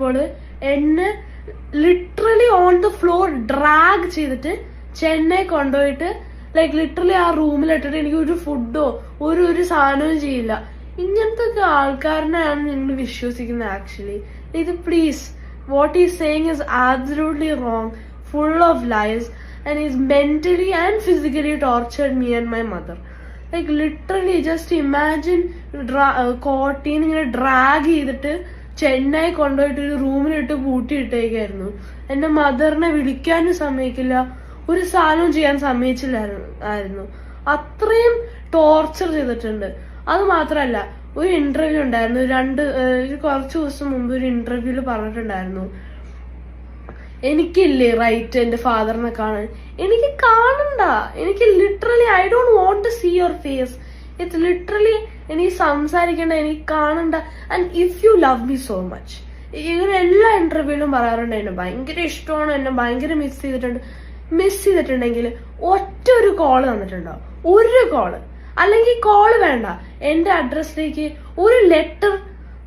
അപ്പോൾ എന്നെ literally on the floor drag ചെയ്തിട്ട് ചെന്നൈ കൊണ്ടുപോയിട്ട് ലൈക്ക് ലിറ്ററലി ആ റൂമിലിട്ടിട്ട് എനിക്ക് ഒരു ഫുഡോ ഒരു ഒരു സാധനവും ചെയ്യില്ല. ഇങ്ങനത്തെ ഒക്കെ ആൾക്കാരനെയാണ് നിങ്ങൾ വിശ്വസിക്കുന്നത് ആക്ച്വലി ഇത് please what he's saying is absolutely wrong full of lies and he's mentally and physically tortured me and my mother like literally just imagine കോട്ടീന്ന് ഇങ്ങനെ ഡ്രാഗ് ചെയ്തിട്ട് ചെന്നൈ കൊണ്ടുപോയിട്ട് ഒരു റൂമിലിട്ട് പൂട്ടിയിട്ടേക്കായിരുന്നു. എന്റെ മദറിനെ വിളിക്കാനും സമ്മതിക്കില്ല. ഒരു സാധനവും ചെയ്യാൻ സമ്മതിച്ചില്ലായിരുന്നു. അത്രയും ടോർച്ചർ ചെയ്തിട്ടുണ്ട്. അത് മാത്രമല്ല ഒരു ഇന്റർവ്യൂ ഉണ്ടായിരുന്നു. രണ്ട് കുറച്ച് ദിവസം മുമ്പ് ഒരു ഇന്റർവ്യൂൽ പറഞ്ഞിട്ടുണ്ടായിരുന്നു. എനിക്കില്ലേ റൈറ്റ് എന്റെ ഫാദറിനെ കാണാൻ? എനിക്ക് കാണണ്ട. എനിക്ക് literally I don't want to see your face it's literally എനിക്ക് സംസാരിക്കണ്ട എനിക്ക് കാണണ്ട. And if you love me so much ഇങ്ങനെ എല്ലാ ഇന്റർവ്യൂവിലും പറയാറുണ്ട് എന്നെ. ഭയങ്കര ഇഷ്ടമാണ് എന്നെ. ഭയങ്കര മിസ് ചെയ്തിട്ടുണ്ട്. മിസ് ചെയ്തിട്ടുണ്ടെങ്കിൽ ഒറ്റ ഒരു കോൾ തന്നിട്ടുണ്ടോ? ഒരു കോൾ അല്ലെങ്കിൽ കോൾ വേണ്ട. എന്റെ അഡ്രസ്സിലേക്ക് ഒരു ലെറ്റർ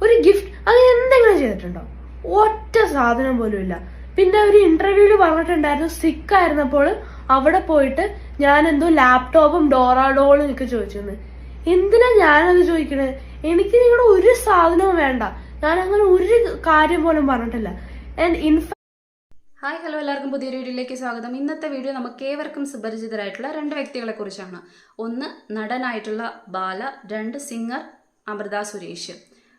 ഒരു ഗിഫ്റ്റ് അങ്ങനെ എന്തെങ്കിലും ചെയ്തിട്ടുണ്ടോ? ഒറ്റ സാധനം പോലും ഇല്ല. പിന്നെ ഒരു ഇന്റർവ്യൂൽ പറഞ്ഞിട്ടുണ്ടായിരുന്നു സിക്ക് ആയിരുന്നപ്പോൾ അവിടെ പോയിട്ട് ഞാൻ എന്തോ ലാപ്ടോപ്പും ഡോറാഡോളും ഒക്കെ ചോദിച്ചെന്ന് എന്തിനാ ഞാനത് ചോദിക്കണേ? എനിക്ക് നിങ്ങളുടെ ഒരു സാധനവും വേണ്ട. ഞാൻ അങ്ങനെ ഒരു കാര്യം പോലും പറഞ്ഞിട്ടില്ല. ഹായ് ഹലോ എല്ലാവർക്കും പുതിയ വീഡിയോയിലേക്ക് സ്വാഗതം. ഇന്നത്തെ വീഡിയോ നമുക്ക് ഏവർക്കും സുപരിചിതരായിട്ടുള്ള രണ്ട് വ്യക്തികളെ കുറിച്ചാണ്. ഒന്ന് നടനായിട്ടുള്ള ബാല രണ്ട് സിംഗർ അമൃത സുരേഷ്.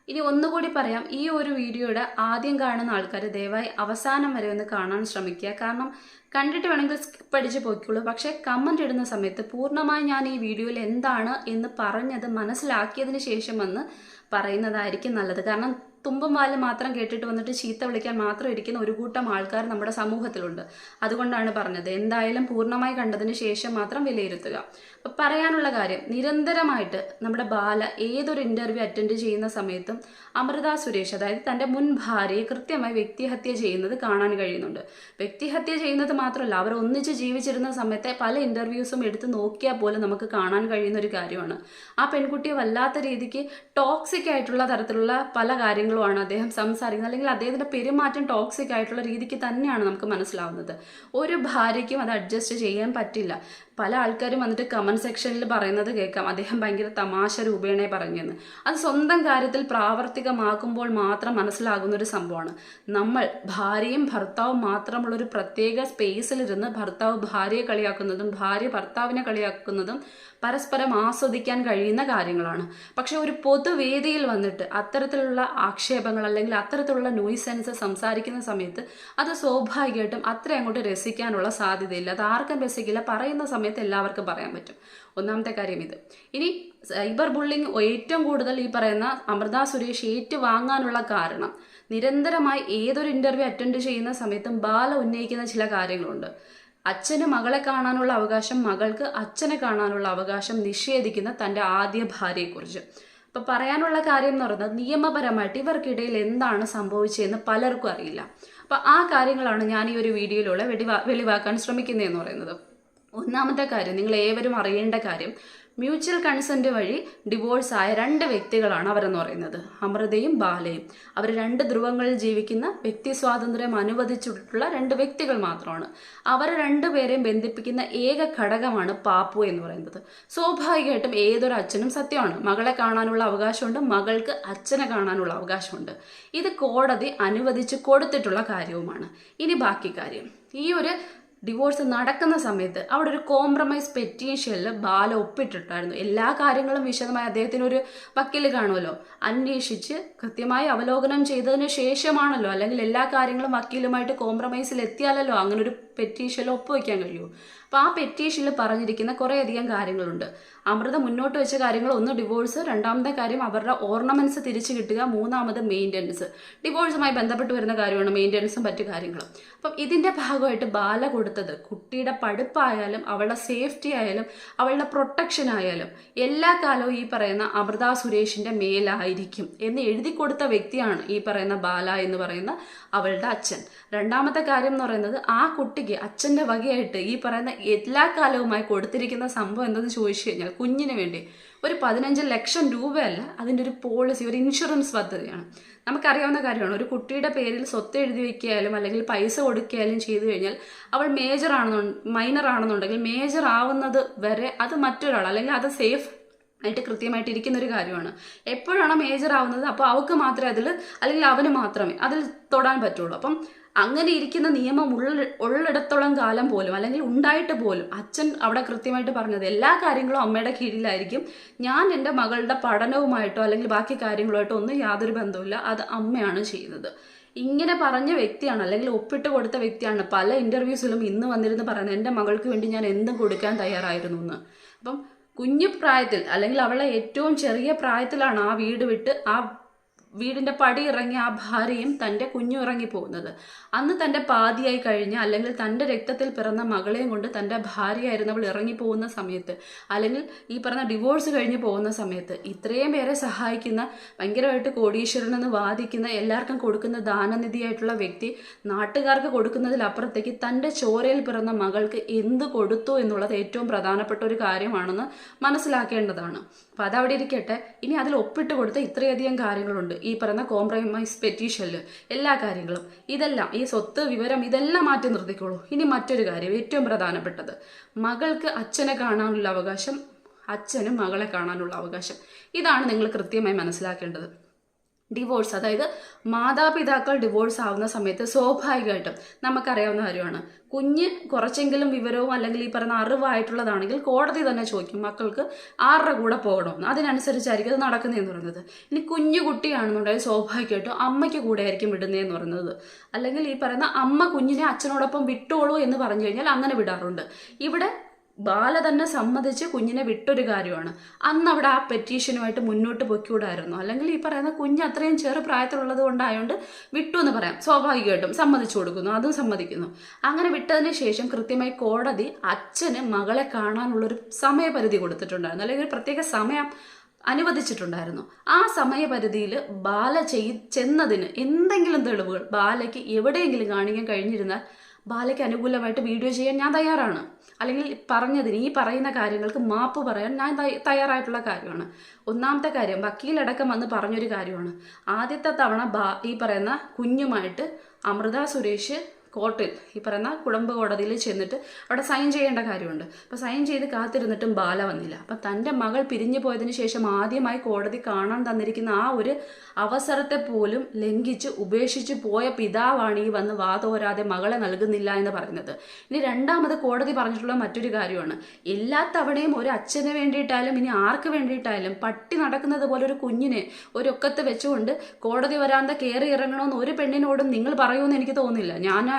ഇനി ഒന്നുകൂടി പറയാം ഈ ഒരു വീഡിയോയുടെ ആദ്യം കാണുന്ന ആൾക്കാർ ദയവായി അവസാനം വരെ ഒന്ന് കാണാൻ ശ്രമിക്കുക. കാരണം കണ്ടിട്ട് വേണമെങ്കിൽ സ്കിപ്പ് അടിച്ച് പോയിക്കോളൂ. പക്ഷേ കമന്റ് ഇടുന്ന സമയത്ത് പൂർണമായി ഞാൻ ഈ വീഡിയോയിൽ എന്താണ് എന്ന് പറഞ്ഞത് മനസ്സിലാക്കിയതിന് ശേഷം വന്ന് പറയുന്നതായിരിക്കും നല്ലത്. കാരണം തുമ്പും വാലും മാത്രം കേട്ടിട്ട് വന്നിട്ട് ചീത്ത വിളിക്കാൻ മാത്രം ഇരിക്കുന്ന ഒരു കൂട്ടം ആൾക്കാർ നമ്മുടെ സമൂഹത്തിലുണ്ട്. അതുകൊണ്ടാണ് പറഞ്ഞത്. എന്തായാലും പൂർണമായി കണ്ടതിന് ശേഷം മാത്രം വിലയിരുത്തുക. അപ്പം പറയാനുള്ള കാര്യം നിരന്തരമായിട്ട് നമ്മുടെ ബാല ഏതൊരു ഇന്റർവ്യൂ അറ്റൻഡ് ചെയ്യുന്ന സമയത്തും അമൃത സുരേഷ് അതായത് തന്റെ മുൻ ഭാര്യയെ കൃത്യമായി വ്യക്തിഹത്യ ചെയ്യുന്നത് കാണാൻ കഴിയുന്നുണ്ട്. വ്യക്തിഹത്യ ചെയ്യുന്നത് മാത്രമല്ല അവർ ഒന്നിച്ച് ജീവിച്ചിരുന്ന സമയത്തെ പല ഇന്റർവ്യൂസും എടുത്ത് നോക്കിയാൽ പോലും നമുക്ക് കാണാൻ കഴിയുന്ന ഒരു കാര്യമാണ്. ആ പെൺകുട്ടിയെ വല്ലാത്ത രീതിക്ക് ടോക്സിക് ആയിട്ടുള്ള തരത്തിലുള്ള പല കാര്യങ്ങളുമാണ് അദ്ദേഹം സംസാരിക്കുന്നത്. അല്ലെങ്കിൽ അദ്ദേഹത്തിന്റെ പെരുമാറ്റം ടോക്സിക് ആയിട്ടുള്ള രീതിക്ക് തന്നെയാണ് നമുക്ക് മനസ്സിലാവുന്നത്. ഒരു ഭാര്യയ്ക്കും അത് അഡ്ജസ്റ്റ് ചെയ്യാൻ പറ്റില്ല. പല ആൾക്കാരും വന്നിട്ട് കമന്റ് സെക്ഷനിൽ പറയുന്നത് കേൾക്കാം. അദ്ദേഹം ഭയങ്കര തമാശ രൂപേണേ പറഞ്ഞെന്ന് അത് സ്വന്തം കാര്യത്തിൽ പ്രാവർത്തികമാക്കുമ്പോൾ മാത്രം മനസ്സിലാകുന്ന ഒരു സംഭവമാണ്. നമ്മൾ ഭാര്യയും ഭർത്താവും മാത്രമുള്ള ഒരു പ്രത്യേക സ്പേസിലിരുന്ന് ഭർത്താവ് ഭാര്യയെ കളിയാക്കുന്നതും ഭാര്യ ഭർത്താവിനെ കളിയാക്കുന്നതും പരസ്പരം ആസ്വദിക്കാൻ കഴിയുന്ന കാര്യങ്ങളാണ്. പക്ഷെ ഒരു പൊതുവേദിയിൽ വന്നിട്ട് അത്തരത്തിലുള്ള ആക്ഷേപങ്ങൾ അല്ലെങ്കിൽ അത്തരത്തിലുള്ള നോയ്സെൻസ് സംസാരിക്കുന്ന സമയത്ത് അത് സ്വാഭാവികമായിട്ടും അത്ര അങ്ങോട്ട് രസിക്കാനുള്ള സാധ്യതയില്ല. അത് ആർക്കും രസിക്കില്ല. പറയുന്ന സമയത്ത് എല്ലാവർക്കും പറയാൻ പറ്റും. ഒന്നാമത്തെ കാര്യം ഇത്. ഇനി സൈബർ ബുള്ളിങ് ഏറ്റവും കൂടുതൽ ഈ പറയുന്ന അമൃത സുരേഷ് ഏറ്റുവാങ്ങാനുള്ള കാരണം നിരന്തരമായി ഏതൊരു ഇന്റർവ്യൂ അറ്റൻഡ് ചെയ്യുന്ന സമയത്തും ബാല ഉന്നയിക്കുന്ന ചില കാര്യങ്ങളുണ്ട്. അച്ഛന് മകളെ കാണാനുള്ള അവകാശം മകൾക്ക് അച്ഛനെ കാണാനുള്ള അവകാശം നിഷേധിക്കുന്ന തന്റെ ആദ്യ ഭാര്യയെക്കുറിച്ച്. അപ്പൊ പറയാനുള്ള കാര്യം എന്ന് പറയുന്നത് നിയമപരമായിട്ട് ഇവർക്കിടയിൽ എന്താണ് സംഭവിച്ചതെന്ന് പലർക്കും അറിയില്ല. അപ്പൊ ആ കാര്യങ്ങളാണ് ഞാൻ ഈ ഒരു വീഡിയോയിലൂടെ വെളിവാക്കാൻ ശ്രമിക്കുന്നതെന്ന് പറയുന്നത്. ഒന്നാമത്തെ കാര്യം നിങ്ങൾ ഏവരും അറിയേണ്ട കാര്യം മ്യൂച്വൽ കൺസെന്റ് വഴി ഡിവോഴ്സ് ആയ രണ്ട് വ്യക്തികളാണ് അവരെന്ന് പറയുന്നത്. അമൃതയും ബാലയും. അവർ രണ്ട് ധ്രുവങ്ങളിൽ ജീവിക്കുന്ന വ്യക്തി സ്വാതന്ത്ര്യം അനുവദിച്ചിട്ടുള്ള രണ്ട് വ്യക്തികൾ മാത്രമാണ്. അവർ രണ്ടുപേരെയും ബന്ധിപ്പിക്കുന്ന ഏക ഘടകമാണ് പാപ്പു എന്ന് പറയുന്നത്. സ്വാഭാവികമായിട്ടും ഏതൊരു അച്ഛനും സത്യമാണ്. മകളെ കാണാനുള്ള അവകാശമുണ്ട് മകൾക്ക് അച്ഛനെ കാണാനുള്ള അവകാശമുണ്ട്. ഇത് കോടതി അനുവദിച്ച് കൊടുത്തിട്ടുള്ള കാര്യവുമാണ്. ഇനി ബാക്കി കാര്യം. ഈ ഒരു ഡിവോഴ്സ് നടക്കുന്ന സമയത്ത് അവിടെ ഒരു കോംപ്രമൈസ് പെറ്റീഷനിൽ ബാല ഒപ്പിട്ടിട്ടായിരുന്നു എല്ലാ കാര്യങ്ങളും വിശദമായി അദ്ദേഹത്തിനൊരു വക്കീൽ കാണുമല്ലോ. അന്വേഷിച്ച് കൃത്യമായി അവലോകനം ചെയ്തതിന് ശേഷമാണല്ലോ അല്ലെങ്കിൽ എല്ലാ കാര്യങ്ങളും വക്കീലുമായിട്ട് കോംപ്രമൈസിൽ എത്തിയാലല്ലോ അങ്ങനെ ഒരു പെറ്റീഷനിൽ ഒപ്പുവെക്കാൻ കഴിയൂ. അപ്പോൾ ആ പെറ്റീഷനിൽ പറഞ്ഞിരിക്കുന്ന കുറേയധികം കാര്യങ്ങളുണ്ട്. അമൃത മുന്നോട്ട് വെച്ച കാര്യങ്ങൾ ഒന്ന് ഡിവോഴ്സ് രണ്ടാമത്തെ കാര്യം അവരുടെ ഓർണമെന്റ്സ് തിരിച്ചു കിട്ടുക മൂന്നാമത് മെയിന്റനൻസ് ഡിവോഴ്സുമായി ബന്ധപ്പെട്ട് വരുന്ന കാര്യമാണ് മെയിന്റനൻസും മറ്റു കാര്യങ്ങളും. അപ്പം ഇതിന്റെ ഭാഗമായിട്ട് ബാല കൊടുത്തത് കുട്ടിയുടെ പഠിപ്പായാലും അവളുടെ സേഫ്റ്റി ആയാലും അവളുടെ പ്രൊട്ടക്ഷൻ ആയാലും എല്ലാ കാലവും ഈ പറയുന്ന അമൃത സുരേഷിന്റെ മേലായിരിക്കും എന്ന് എഴുതി കൊടുത്ത വ്യക്തിയാണ് ഈ പറയുന്ന ബാല എന്ന് പറയുന്ന അവളുടെ അച്ഛൻ. രണ്ടാമത്തെ കാര്യം എന്ന് പറയുന്നത് ആ കുട്ടിക്ക് അച്ഛന്റെ വകയായിട്ട് ഈ പറയുന്ന എല്ലാ കാലവുമായി കൊടുത്തിരിക്കുന്ന സംഭവം എന്തെന്ന് ചോദിച്ചു കഴിഞ്ഞാൽ കുഞ്ഞിന് വേണ്ടി ഒരു പതിനഞ്ച് ലക്ഷം രൂപയല്ല അതിന്റെ ഒരു പോളിസി ഒരു ഇൻഷുറൻസ് പദ്ധതിയാണ്. നമുക്കറിയാവുന്ന കാര്യമാണ് ഒരു കുട്ടിയുടെ പേരിൽ സ്വത്ത് എഴുതി വയ്ക്കുകയാലും അല്ലെങ്കിൽ പൈസ കൊടുക്കുകയാലും ചെയ്തു കഴിഞ്ഞാൽ അവൾ മേജർ ആണെന്നു മൈനർ ആണെന്നുണ്ടെങ്കിൽ മേജർ ആവുന്നത് വരെ അത് മറ്റൊരാൾ അല്ലെങ്കിൽ അത് സേഫ് ആയിട്ട് കൃത്യമായിട്ട് ഇരിക്കുന്ന ഒരു കാര്യമാണ്. എപ്പോഴാണ് മേജർ ആവുന്നത് അപ്പോൾ അവൾക്ക് മാത്രമേ അതിൽ അല്ലെങ്കിൽ അവന് മാത്രമേ അതിൽ തൊടാൻ പറ്റുള്ളൂ. അപ്പം അങ്ങനെ ഇരിക്കുന്ന നിയമം ഉള്ള ഉള്ളിടത്തോളം കാലം പോലും അല്ലെങ്കിൽ ഉണ്ടായിട്ട് പോലും അച്ഛൻ അവിടെ കൃത്യമായിട്ട് പറഞ്ഞത് എല്ലാ കാര്യങ്ങളും അമ്മയുടെ കീഴിലായിരിക്കും. ഞാൻ എന്റെ മകളുടെ പഠനവുമായിട്ടോ അല്ലെങ്കിൽ ബാക്കി കാര്യങ്ങളുമായിട്ടോ ഒന്നും യാതൊരു ബന്ധവുമില്ല. അത് അമ്മയാണ് ചെയ്യുന്നത്. ഇങ്ങനെ പറഞ്ഞ വ്യക്തിയാണ് അല്ലെങ്കിൽ ഒപ്പിട്ട് കൊടുത്ത വ്യക്തിയാണ് പല ഇന്റർവ്യൂസിലും ഇന്ന് വന്നിരുന്ന് പറയുന്നത് എന്റെ മകൾക്ക് വേണ്ടി ഞാൻ എന്തും കൊടുക്കാൻ തയ്യാറായിരുന്നു എന്ന്. അപ്പം കുഞ്ഞു പ്രായത്തിൽ അല്ലെങ്കിൽ അവളെ ഏറ്റവും ചെറിയ പ്രായത്തിലാണ് ആ വീട് വിട്ട് ആ വീടിന്റെ പടി ഇറങ്ങി ആ ഭാര്യയും തന്റെ കുഞ്ഞും ഇറങ്ങി പോകുന്നത് അന്ന് തന്റെ പാതിയായി കഴിഞ്ഞ അല്ലെങ്കിൽ തന്റെ രക്തത്തിൽ പിറന്ന മകളെയും കൊണ്ട് തന്റെ ഭാര്യയായിരുന്നവൾ പോകുന്ന സമയത്ത്. അല്ലെങ്കിൽ ഈ പറഞ്ഞ ഡിവോഴ്സ് കഴിഞ്ഞ് പോകുന്ന സമയത്ത്. ഇത്രയും പേരെ സഹായിക്കുന്ന ഭയങ്കരമായിട്ട് കോടീശ്വരനെന്ന് വാദിക്കുന്ന എല്ലാവർക്കും കൊടുക്കുന്ന ദാനനിധിയായിട്ടുള്ള വ്യക്തി നാട്ടുകാർക്ക് കൊടുക്കുന്നതിലപ്പുറത്തേക്ക് തന്റെ ചോരയിൽ പിറന്ന മകൾക്ക് എന്ത് കൊടുത്തു എന്നുള്ളത് ഏറ്റവും പ്രധാനപ്പെട്ട ഒരു കാര്യമാണെന്ന് മനസ്സിലാക്കേണ്ടതാണ്. അപ്പോൾ അതവിടെ ഇരിക്കട്ടെ. ഇനി അതിൽ ഒപ്പിട്ട് കൊടുത്ത ഇത്രയധികം കാര്യങ്ങളുണ്ട്. ഈ പറയുന്ന കോംപ്രമൈസ് പെറ്റീഷനിൽ എല്ലാ കാര്യങ്ങളും. ഇതെല്ലാം ഈ സ്വത്ത് വിവരം ഇതെല്ലാം മാറ്റി നിർത്തിക്കോളൂ. ഇനി മറ്റൊരു കാര്യം ഏറ്റവും പ്രധാനപ്പെട്ടത് മകൾക്ക് അച്ഛനെ കാണാനുള്ള അവകാശം അച്ഛനും മകളെ കാണാനുള്ള അവകാശം. ഇതാണ് നിങ്ങൾ കൃത്യമായി മനസ്സിലാക്കേണ്ടത്. ഡിവോഴ്സ് അതായത് മാതാപിതാക്കൾ ഡിവോഴ്സ് ആവുന്ന സമയത്ത് സ്വാഭാവികമായിട്ടും നമുക്കറിയാവുന്ന കാര്യമാണ്. കുഞ്ഞ് കുറച്ചെങ്കിലും വിവരവും അല്ലെങ്കിൽ ഈ പറയുന്ന അറിവായിട്ടുള്ളതാണെങ്കിൽ കോടതി തന്നെ ചോദിക്കും മക്കൾക്ക് ആരുടെ കൂടെ പോകണമെന്ന് അതിനനുസരിച്ചായിരിക്കും അത് നടക്കുന്നതെന്ന് പറയുന്നത്. ഇനി കുഞ്ഞു കുട്ടിയാണെന്നുണ്ടെങ്കിൽ സ്വാഭാവികമായിട്ടും അമ്മയ്ക്ക് കൂടെ ആയിരിക്കും വിടുന്നതെന്ന് പറയുന്നത്. അല്ലെങ്കിൽ ഈ പറയുന്ന അമ്മ കുഞ്ഞിനെ അച്ഛനോടൊപ്പം വിട്ടോളൂ എന്ന് പറഞ്ഞു കഴിഞ്ഞാൽ അങ്ങനെ വിടാറുണ്ട്. ഇവിടെ ബാല തന്നെ സമ്മതിച്ച് കുഞ്ഞിനെ വിട്ടൊരു കാര്യമാണ്. അന്ന് അവിടെ ആ പെറ്റീഷനുമായിട്ട് മുന്നോട്ട് പൊയ്ക്കൂടായിരുന്നു. അല്ലെങ്കിൽ ഈ പറയുന്ന കുഞ്ഞ് അത്രയും ചെറു പ്രായത്തിലുള്ളത് കൊണ്ടായതുകൊണ്ട് വിട്ടു എന്ന് പറയാം. സ്വാഭാവികമായിട്ടും സമ്മതിച്ചു കൊടുക്കുന്നു. അതും സമ്മതിക്കുന്നു. അങ്ങനെ വിട്ടതിന് ശേഷം കൃത്യമായി കോടതി അച്ഛന് മകളെ കാണാനുള്ളൊരു സമയപരിധി കൊടുത്തിട്ടുണ്ടായിരുന്നു. അല്ലെങ്കിൽ ഒരു പ്രത്യേക സമയം അനുവദിച്ചിട്ടുണ്ടായിരുന്നു. ആ സമയപരിധിയിൽ ബാല ചെയ് ചെന്നതിന് എന്തെങ്കിലും തെളിവുകൾ ബാലയ്ക്ക് എവിടെയെങ്കിലും കാണിക്കാൻ കഴിഞ്ഞിരുന്നാൽ ബാലയ്ക്ക് അനുകൂലമായിട്ട് വീഡിയോ ചെയ്യാൻ ഞാൻ തയ്യാറാണ്. അല്ലെങ്കിൽ പറഞ്ഞതിന് ഈ പറയുന്ന കാര്യങ്ങൾക്ക് മാപ്പ് പറയാൻ ഞാൻ തയ്യാറായിട്ടുള്ള കാര്യമാണ്. ഒന്നാമത്തെ കാര്യം വക്കീലടക്കം വന്ന് പറഞ്ഞൊരു കാര്യമാണ്. ആദ്യത്തെ തവണ ഈ പറയുന്ന കുഞ്ഞുമായിട്ട് അമൃത സുരേഷ് കോർട്ടിൽ ഈ പറയുന്ന കുടുംബ കോടതിയിൽ ചെന്നിട്ട് അവിടെ സൈൻ ചെയ്യേണ്ട കാര്യമുണ്ട്. അപ്പോൾ സൈൻ ചെയ്ത് കാത്തിരുന്നിട്ടും ബാല വന്നില്ല. അപ്പം തന്റെ മകൾ പിരിഞ്ഞു പോയതിന് ശേഷം ആദ്യമായി കോടതി കാണാൻ തന്നിരിക്കുന്ന ആ ഒരു അവസരത്തെ പോലും ലംഘിച്ച് ഉപേക്ഷിച്ച് പോയ പിതാവാണ് ഈ വന്ന് വാതോരാതെ മകളെ നൽകുന്നില്ല എന്ന് പറയുന്നത് ഇനി രണ്ടാമത് കോടതി പറഞ്ഞിട്ടുള്ള മറ്റൊരു കാര്യമാണ്. എല്ലാ തവണയും ഒരു അച്ഛന് വേണ്ടിയിട്ടായാലും ഇനി ആർക്ക് വേണ്ടിയിട്ടായാലും പട്ടി നടക്കുന്നത് പോലെ ഒരു കുഞ്ഞിനെ ഒരു വെച്ചുകൊണ്ട് കോടതി വരാന്ത കയറി ഇറങ്ങണമെന്ന് ഒരു പെണ്ണിനോടും നിങ്ങൾ പറയുമെന്ന് എനിക്ക് തോന്നുന്നില്ല.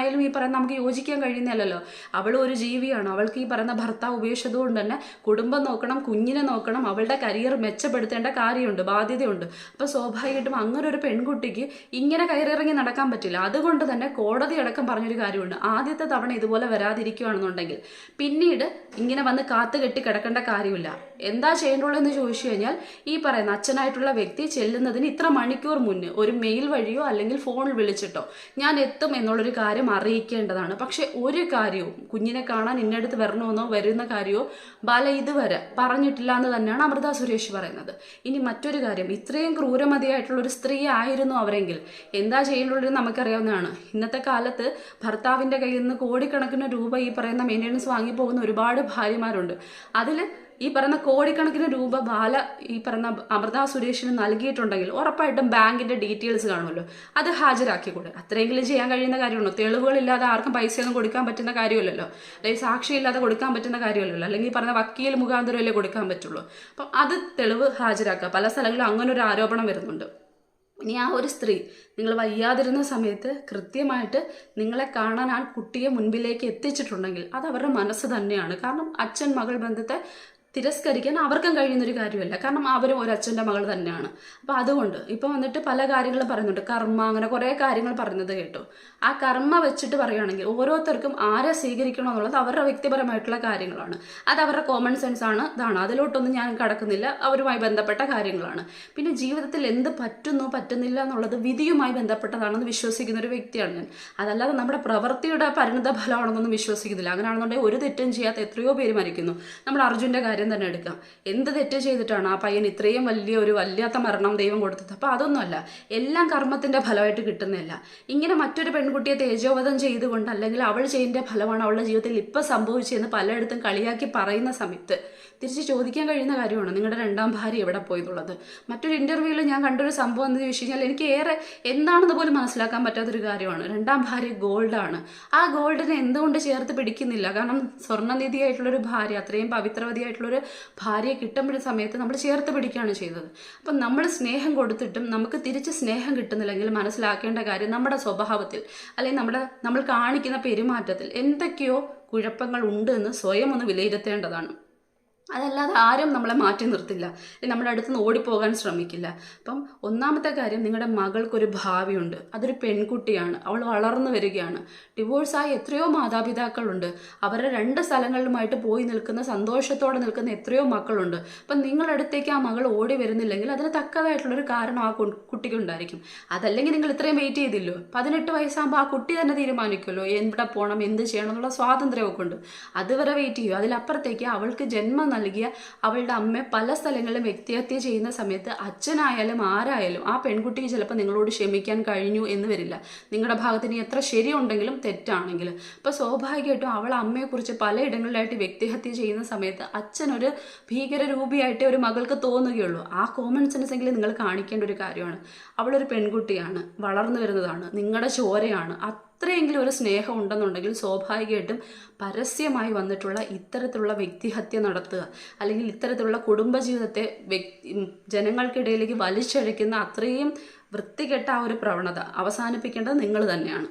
ഞാനായാലും ഈ പറയുന്ന നമുക്ക് യോജിക്കാൻ കഴിയുന്നില്ലല്ലോ അവൾ ഒരു ജീവിയാണ്. അവൾക്ക് ഈ പറയുന്ന ഭർത്താവ് ഉപേക്ഷിച്ചതുകൊണ്ട് തന്നെ കുടുംബം നോക്കണം കുഞ്ഞിനെ നോക്കണം അവളുടെ കരിയർ മെച്ചപ്പെടുത്തേണ്ട കാര്യമുണ്ട് ബാധ്യതയുണ്ട്. അപ്പോൾ സ്വാഭാവികമായിട്ടും അങ്ങനെ ഒരു പെൺകുട്ടിക്ക് ഇങ്ങനെ കയറിറങ്ങി നടക്കാൻ പറ്റില്ല. അതുകൊണ്ട് തന്നെ കോടതി അടക്കം പറഞ്ഞൊരു കാര്യമുണ്ട്. ആദ്യത്തെ തവണ ഇതുപോലെ വരാതിരിക്കുകയാണെന്നുണ്ടെങ്കിൽ പിന്നീട് ഇങ്ങനെ വന്ന് കാത്തു കെട്ടി കിടക്കേണ്ട കാര്യമില്ല. എന്താ ചെയ്യേണ്ടുള്ളൂ എന്ന് ചോദിച്ചു കഴിഞ്ഞാൽ ഈ പറയുന്ന അച്ഛനായിട്ടുള്ള വ്യക്തി ചെല്ലുന്നതിന് ഇത്ര മണിക്കൂർ മുന്നേ ഒരു മെയിൽ വഴിയോ അല്ലെങ്കിൽ ഫോണിൽ വിളിച്ചിട്ടോ ഞാൻ എത്തും എന്നുള്ളൊരു കാര്യം അറിയിക്കേണ്ടതാണ്. പക്ഷെ ഒരു കാര്യവും കുഞ്ഞിനെ കാണാൻ ഇന്നടുത്ത് വരണമെന്നോ വരുന്ന കാര്യമോ ബാല ഇതുവരെ പറഞ്ഞിട്ടില്ല എന്ന് തന്നെയാണ് അമൃത സുരേഷ് പറയുന്നത്. ഇനി മറ്റൊരു കാര്യം ഇത്രയും ക്രൂരമതിയായിട്ടുള്ള ഒരു സ്ത്രീ ആയിരുന്നു അവരെങ്കിൽ എന്താ ചെയ്യുന്നുള്ളത് നമുക്കറിയാവുന്നതാണ്. ഇന്നത്തെ കാലത്ത് ഭർത്താവിന്റെ കയ്യിൽ നിന്ന് കോടിക്കണക്കിന് രൂപ ഈ പറയുന്ന മെയിന്റനൻസ് വാങ്ങിപ്പോകുന്ന ഒരുപാട് ഭാര്യമാരുണ്ട്. അതിൽ ഈ പറയുന്ന കോടിക്കണക്കിന് രൂപ ബാല ഈ പറയുന്ന അമൃത സുരേഷിന് നൽകിയിട്ടുണ്ടെങ്കിൽ ഉറപ്പായിട്ടും ബാങ്കിന്റെ ഡീറ്റെയിൽസ് കാണുമല്ലോ. അത് ഹാജരാക്കിക്കൂടെ? അത്രയെങ്കിലും ചെയ്യാൻ കഴിയുന്ന കാര്യമുണ്ടോ? തെളിവുകളില്ലാതെ ആർക്കും പൈസയൊന്നും കൊടുക്കാൻ പറ്റുന്ന കാര്യമല്ലല്ലോ. അല്ലെങ്കിൽ സാക്ഷിയില്ലാതെ കൊടുക്കാൻ പറ്റുന്ന കാര്യമല്ലല്ലോ. അല്ലെങ്കിൽ പറഞ്ഞ വക്കീൽ മുഖാന്തരമല്ലേ കൊടുക്കാൻ പറ്റുള്ളൂ. അപ്പം അത് തെളിവ് ഹാജരാക്കുക. പല സ്ഥലങ്ങളിലും അങ്ങനെ ഒരു ആരോപണം വരുന്നുണ്ട്. ഇനി ആ ഒരു സ്ത്രീ നിങ്ങൾ വയ്യാതിരുന്ന സമയത്ത് കൃത്യമായിട്ട് നിങ്ങളെ കാണാൻ ആ കുട്ടിയെ മുൻപിലേക്ക് എത്തിച്ചിട്ടുണ്ടെങ്കിൽ അത് അവരുടെ മനസ്സ് തന്നെയാണ്. കാരണം അച്ഛൻ മകൾ ബന്ധത്തെ തിരസ്കരിക്കാൻ അവർക്കും കഴിയുന്നൊരു കാര്യമല്ല. കാരണം അവരും ഒരു മകൾ തന്നെയാണ്. അപ്പോൾ അതുകൊണ്ട് ഇപ്പോൾ വന്നിട്ട് പല കാര്യങ്ങളും പറയുന്നുണ്ട്. കർമ്മ അങ്ങനെ കുറേ കാര്യങ്ങൾ പറയുന്നത് കേട്ടു. ആ കർമ്മ വെച്ചിട്ട് പറയുകയാണെങ്കിൽ ഓരോരുത്തർക്കും ആരെ സ്വീകരിക്കണം എന്നുള്ളത് അവരുടെ വ്യക്തിപരമായിട്ടുള്ള കാര്യങ്ങളാണ്. അത് അവരുടെ കോമൺ സെൻസ് ആണ് ഇതാണ്. അതിലോട്ടൊന്നും ഞാൻ കടക്കുന്നില്ല. അവരുമായി ബന്ധപ്പെട്ട കാര്യങ്ങളാണ്. പിന്നെ ജീവിതത്തിൽ എന്ത് പറ്റുന്നു പറ്റുന്നില്ല എന്നുള്ളത് വിധിയുമായി ബന്ധപ്പെട്ടതാണെന്ന് വിശ്വസിക്കുന്ന ഒരു വ്യക്തിയാണ് ഞാൻ. അതല്ലാതെ നമ്മുടെ പ്രവൃത്തിയുടെ പരിണിത ഫലമാണെന്നൊന്നും വിശ്വസിക്കുന്നില്ല. അങ്ങനെയാണെന്നുണ്ടെങ്കിൽ ഒരു തെറ്റും ചെയ്യാത്ത എത്രയോ പേര് മരിക്കുന്നു. നമ്മൾ അർജുന്റെ കാര്യം കാര്യം തന്നെ എടുക്കാം. എന്ത് തെറ്റ് ചെയ്തിട്ടാണ് ആ പയ്യൻ ഇത്രയും വലിയ ഒരു വല്ലാത്ത മരണം ദൈവം കൊടുത്തത്? അപ്പോൾ അതൊന്നുമല്ല. എല്ലാം കർമ്മത്തിന്റെ ഫലമായിട്ട് കിട്ടുന്നില്ല ഇങ്ങനെ മറ്റൊരു പെൺകുട്ടിയെ തേജോവധം ചെയ്തുകൊണ്ട് അല്ലെങ്കിൽ അവൾ ചെയ്യുന്ന ഫലമാണ് അവളുടെ ജീവിതത്തിൽ ഇപ്പം സംഭവിച്ചതെന്ന് പലയിടത്തും കളിയാക്കി പറയുന്ന സമയത്ത് തിരിച്ച് ചോദിക്കാൻ കഴിയുന്ന കാര്യമാണ് നിങ്ങളുടെ രണ്ടാം ഭാര്യ എവിടെ പോയെന്നുള്ളത് മറ്റൊരു ഇന്റർവ്യൂവിൽ ഞാൻ കണ്ടൊരു സംഭവം എന്ന് ചോദിച്ചു കഴിഞ്ഞാൽ എനിക്ക് ഏറെ എന്താണെന്ന് പോലും മനസ്സിലാക്കാൻ പറ്റാത്തൊരു കാര്യമാണ്. രണ്ടാം ഭാര്യ ഗോൾഡാണ് ആ ഗോൾഡിനെ എന്തുകൊണ്ട് ചേർത്ത് പിടിക്കുന്നില്ല? കാരണം സ്വർണനിധിയായിട്ടുള്ളൊരു ഭാര്യ അത്രയും പവിത്രവതിയായിട്ടുള്ളൊരു ഭാര്യയെ കിട്ടുമ്പോൾ സമയത്ത് നമ്മൾ ചേർത്ത് പിടിക്കുകയാണ് ചെയ്തത്. അപ്പം നമ്മൾ സ്നേഹം കൊടുത്തിട്ടും നമുക്ക് തിരിച്ച് സ്നേഹം കിട്ടുന്നില്ലെങ്കിൽ മനസ്സിലാക്കേണ്ട കാര്യം നമ്മുടെ സ്വഭാവത്തിൽ അല്ലെങ്കിൽ നമ്മുടെ നമ്മൾ കാണിക്കുന്ന പെരുമാറ്റത്തിൽ എന്തൊക്കെയോ കുഴപ്പങ്ങൾ ഉണ്ട് എന്ന് സ്വയം ഒന്ന് വിലയിരുത്തേണ്ടതാണ്. അതല്ലാതെ ആരും നമ്മളെ മാറ്റി നിർത്തില്ല. നമ്മുടെ അടുത്ത് നിന്ന് ഓടിപ്പോകാൻ ശ്രമിക്കില്ല. അപ്പം ഒന്നാമത്തെ കാര്യം നിങ്ങളുടെ മകൾക്കൊരു ഭാവിയുണ്ട്. അതൊരു പെൺകുട്ടിയാണ്. അവൾ വളർന്നു വരികയാണ്. ഡിവോഴ്സായി എത്രയോ മാതാപിതാക്കളുണ്ട്. അവരുടെ രണ്ട് സ്ഥലങ്ങളിലുമായിട്ട് പോയി നിൽക്കുന്ന സന്തോഷത്തോടെ നിൽക്കുന്ന എത്രയോ മക്കളുണ്ട്. അപ്പം നിങ്ങളുടെ അടുത്തേക്ക് ആ മകൾ ഓടി വരുന്നില്ലെങ്കിൽ അതിന് തക്കതായിട്ടുള്ളൊരു കാരണം ആ കുട്ടിക്ക് കുട്ടിക്കുണ്ടായിരിക്കും അതല്ലെങ്കിൽ നിങ്ങൾ ഇത്രയും വെയിറ്റ് ചെയ്തില്ലോ. പതിനെട്ട് വയസ്സാകുമ്പോൾ ആ കുട്ടി തന്നെ തീരുമാനിക്കുമല്ലോ. എവിടെ പോകണം എന്ത് ചെയ്യണം എന്നുള്ള സ്വാതന്ത്ര്യമൊക്കെ ഉണ്ട്. അതുവരെ വെയിറ്റ് ചെയ്യുമോ അതിലപ്പുറത്തേക്ക് അവൾക്ക് ജന്മം നൽകിയ അവളുടെ അമ്മ പല സ്ഥലങ്ങളിലും വ്യക്തിഹത്യ ചെയ്യുന്ന സമയത്ത് അച്ഛനായാലും ആരായാലും ആ പെൺകുട്ടിക്ക് ചിലപ്പോൾ നിങ്ങളോട് ക്ഷമിക്കാൻ കഴിഞ്ഞു എന്ന് വരില്ല. നിങ്ങളുടെ ഭാഗത്തിന് എത്ര ശരിയുണ്ടെങ്കിലും തെറ്റാണെങ്കിലും അപ്പോൾ സ്വാഭാവികമായിട്ടും അവൾ അമ്മയെക്കുറിച്ച് പലയിടങ്ങളിലായിട്ട് വ്യക്തിഹത്യ ചെയ്യുന്ന സമയത്ത് അച്ഛനൊരു ഭീകരരൂപിയായിട്ട് ഒരു മകൾക്ക് തോന്നുകയുള്ളൂ. ആ കോമൺ സെൻസ് എങ്കിലും നിങ്ങൾ കാണിക്കേണ്ട ഒരു കാര്യമാണ്. അവളൊരു പെൺകുട്ടിയാണ് വളർന്നു വരുന്നതാണ് നിങ്ങളുടെ ചോരയാണ്. അത്രയെങ്കിലും ഒരു സ്നേഹം ഉണ്ടെന്നുണ്ടെങ്കിൽ സ്വാഭാവികമായിട്ടും പരസ്യമായി വന്നിട്ടുള്ള ഇത്തരത്തിലുള്ള വ്യക്തിഹത്യ നടത്തുക അല്ലെങ്കിൽ ഇത്തരത്തിലുള്ള കുടുംബജീവിതത്തെ വ്യക്തി ജനങ്ങൾക്കിടയിലേക്ക് വലിച്ചഴയ്ക്കുന്ന അത്രയും വൃത്തികെട്ട ആ ഒരു പ്രവണത അവസാനിപ്പിക്കേണ്ടത് നിങ്ങൾ തന്നെയാണ്.